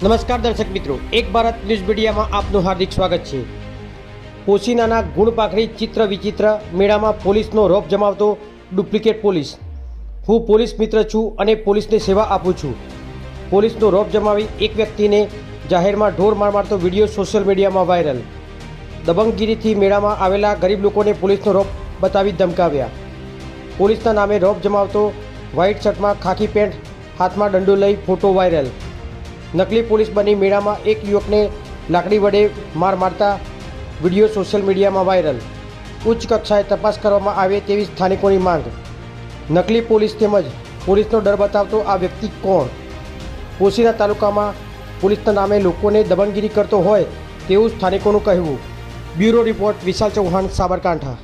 નમસ્કાર દર્શક મિત્રો, એક ભારત ન્યૂઝ મીડિયામાં આપનું હાર્દિક સ્વાગત છે. પોશીનાના ગુણપાખરી ચિત્ર વિચિત્ર મેળામાં પોલીસનો રોપ જમાવતો ડુપ્લિકેટ પોલીસ. હું પોલીસ મિત્ર છું અને પોલીસને સેવા આપું છું. પોલીસનો રોપ જમાવી એક વ્યક્તિને જાહેરમાં ઢોર માર મારતો વીડિયો સોશિયલ મીડિયામાં વાયરલ. દબંગગીરીથી મેળામાં આવેલા ગરીબ લોકોને પોલીસનો રોપ બતાવી ધમકાવ્યા. પોલીસના નામે રોપ જમાવતો વ્હાઇટ શર્ટમાં ખાખી પેન્ટ, હાથમાં દંડો લઈ ફોટો વાયરલ. નકલી પોલીસ બની મેળામાં એક યુવકને લાકડી વડે માર મારતા વીડિયો સોશિયલ મીડિયામાં વાયરલ. ઉચ્ચ કક્ષાએ તપાસ કરવામાં આવે તેવી સ્થાનિકોની માંગ. નકલી પોલીસ તેમજ પોલીસનો ડર બતાવતો આ વ્યક્તિ કોણ? પોશીના તાલુકામાં પોલીસના નામે લોકોને દબંગગીરી કરતો હોય તેવું સ્થાનિકોનું કહેવું. Bureau report Vishal Chauhan, Sabarkantha.